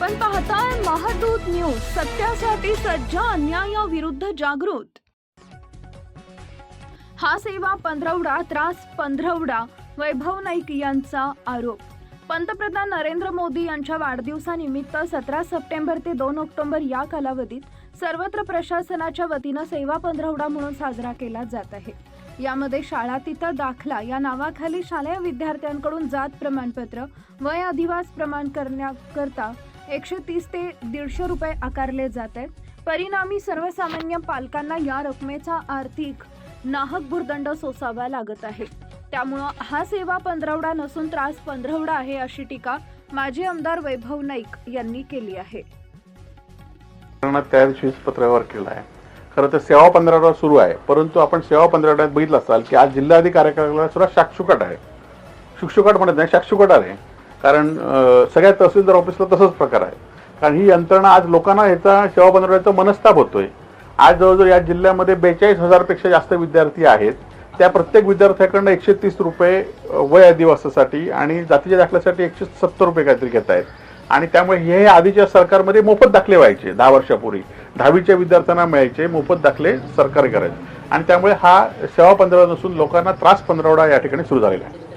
आपण पाहताय महादूत न्यूज सत्यासाठी सज्ज अन्यायाविरुद्ध जागृत. हा सेवा पंधरवडा त्रास पंधरवडा वैभव नाईक यांचा आरोप. पंतप्रधान नरेंद्र मोदी यांच्या वाढदिवसानिमित्त सतरा सप्टेंबर ते दोन ऑक्टोबर या कालावधीत सर्वत्र प्रशासनाच्या वतीनं सेवा पंधरवडा म्हणून साजरा केला जात आहे. यामध्ये शाळा तिथं दाखला या नावाखाली शालेय विद्यार्थ्यांकडून जात प्रमाणपत्र वय अधिवास प्रमाण करण्याकरता एकशे तीस ते दीडशे रुपये आकारले जात. आहेत परिणामी सर्वसामान्य पालकांना या रकमेचा आर्थिक नाहक भुर्दंड सोसावा लागत आहे. त्यामुळं हा सेवा पंधरवडा नसून त्रास पंधरवडा आहे अशी टीका माजी आमदार वैभव नाईक यांनी केली आहे. प्रकरणात त्या दिवशीच पत्रावर केला आहे. खरं तर सेवा पंधरावडा सुरू आहे. परंतु आपण सेवा पंधरावड्यात बघितलं असाल की आज जिल्हाधिकारी कार्यालयाला सुद्धा शाक्षुकट आहे. शुकशुकाट म्हणत नाही शाक्षुकट आहे. कारण सगळ्या तहसीलदार ऑफिसला तसंच प्रकार आहे. कारण ही यंत्रणा आज लोकांना ह्याचा सेवा बनवण्याचा मनस्ताप होतोय. आज जवळजवळ या जिल्ह्यामध्ये बेचाळीस हजारपेक्षा जास्त विद्यार्थी आहेत. त्या प्रत्येक विद्यार्थ्याकडनं एकशे तीस रुपये वय अधिवासासाठी आणि जातीच्या दाखल्यासाठी एकशे सत्तर रुपये काहीतरी घेत आहेत. आणि त्यामुळे हे आधीच्या सरकारमध्ये मोफत दाखले व्हायचे दहा वर्षापूर्वी. दहावीच्या विद्यार्थ्यांना मिळायचे मोफत दाखले सरकार करायचे. आणि त्यामुळे हा सेवा पंधरावडा नसून लोकांना त्रास पंधरावडा या ठिकाणी सुरू झालेला आहे.